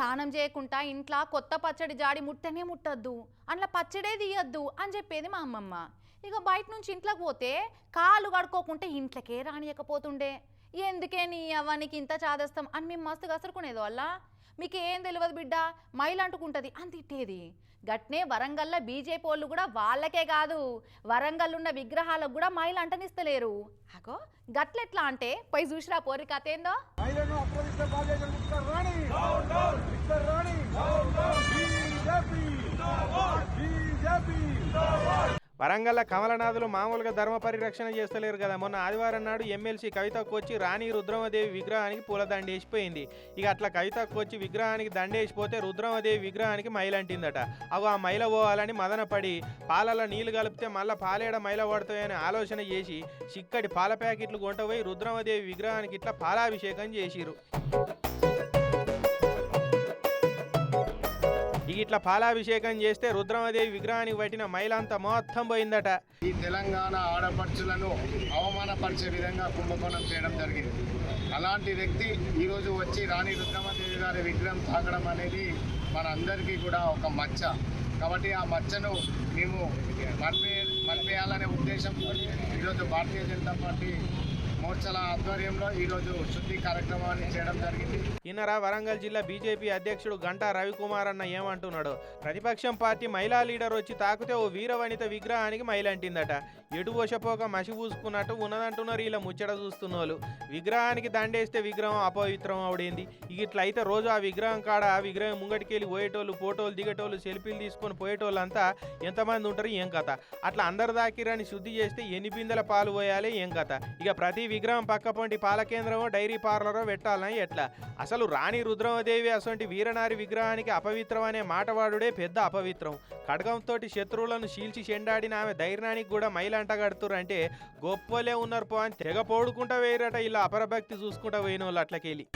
తానం చేయకుండా ఇంట్లో కొత్త పచ్చడి జాడి ముట్టనే ముట్టద్దు. అందులో పచ్చడే తీయద్దు అని చెప్పేది మా అమ్మమ్మ. ఇక బయట నుంచి ఇంట్లోకి పోతే కాలు కడుక్కోకుంటే ఇంట్లోకే రానియకపోతుండే. ఎందుకే నీ అవ్వానికి ఇంత చాదస్తాం అని మేము మస్తు గసరుకునేది వల్ల మీకు ఏం తెలియదు బిడ్డ? మైలు అంటుకుంటుంది అని తిట్టేది. గట్నే వరంగల్లో బీజేపీ వాళ్ళు కూడా వాళ్ళకే కాదు. వరంగల్ ఉన్న విగ్రహాలకు కూడా మైలు అంటనిస్తలేరు. అగో గట్లెట్లా అంటే పోయి చూసిరా పోరి కథ ఏందో మహిళను అప్రదిష్ట బాధ్యత mister Rani mister Rani BJP BJP వరంగల్ల కమలనాథులు మామూలుగా ధర్మ పరిరక్షణ చేస్తలేరు కదా. మొన్న ఆదివారం నాడు ఎమ్మెల్సీ కవితకు వచ్చి రాణి రుద్రమదేవి విగ్రహానికి పూల దండేసిపోయింది ఇక అట్లా కవితకు వచ్చి విగ్రహానికి దండేసిపోతే రుద్రమదేవి విగ్రహానికి మైలంటిందట అవు ఆ మైల పోవాలని మదనపడి పాలలో నీళ్ళు కలిపితే మళ్ళీ పాలేడ మైల పడతాయని ఆలోచన చేసి చిక్కటి పాల ప్యాకెట్లు కొంటపోయి రుద్రమదేవి విగ్రహానికి ఇట్లా పాలాభిషేకం చేసిరు ఇట్లా పాలాభిషేకం చేస్తే రుద్రమదేవి విగ్రహానికి పట్టిన మైలంతా మొత్తం పోయిందట. ఈ తెలంగాణ ఆడపడుచులను అవమానపరిచే విధంగా కుంభకోణం చేయడం జరిగింది. అలాంటి వ్యక్తి ఈరోజు వచ్చి రాణి రుద్రమదేవి గారి విగ్రహం తాకడం అనేది మనందరికీ కూడా ఒక మచ్చ. కాబట్టి ఆ మచ్చను మేము మర్పే మర్పేయాలనే ఉద్దేశంతో ఈరోజు భారతీయ జనతా పార్టీ మోర్చల ఆధ్వర్యంలో ఈరోజు శుద్ధి కార్యక్రమాన్ని చేయడం జరిగింది. ఇన్నరా వరంగల్ జిల్లా బీజేపీ అధ్యక్షుడు గంటా రవికుమార్ అన్న ఏమంటున్నాడు. ప్రతిపక్షం పార్టీ మహిళా లీడర్ వచ్చి తాకితే ఓ వీరవనిత విగ్రహానికి మైలంటిందట. అంటిందట పోసపోక మసి పూసుకున్నట్టు ఉన్నదంటున్నారు ఇలా ముచ్చట చూస్తున్న వాళ్ళు విగ్రహానికి దండేస్తే విగ్రహం అపవిత్రం అవుడింది? ఇట్లయితే రోజు ఆ విగ్రహం కాడ ఆ విగ్రహం ముంగటికెళ్ళి పోయేటోళ్ళు ఫోటోలు దిగేటోళ్ళు సెల్ఫీలు తీసుకొని పోయేటోళ్ళు అంతా ఎంతమంది ఉంటారు ఏం కథ? అట్లా అందరు దాకిరాని శుద్ధి చేస్తే ఎన్ని బిందెల పాలు పోయాలి ఏం కథ? ఇక ప్రతి విగ్రహం పక్కపొంటి పాలకేంద్రమో డైరీ పార్లరో పెట్టాలని ఎట్లా? అసలు రాణి రుద్రమదేవి అసొంటి వీరనారి విగ్రహానికి అపవిత్రం అనే మాటవాడుడే పెద్ద అపవిత్రం. ఖడ్గంతో శత్రువులను శీల్చి చెండాడిన ఆమె ధైర్యానికి కూడా మైలంటగడుతురంటే గొప్పలే ఉన్నారు పో అని తెగ పోడుకుంటా వేయరట ఇలా అపరభక్తి చూసుకుంటా పోయిన వాళ్ళు అట్లకెళ్ళి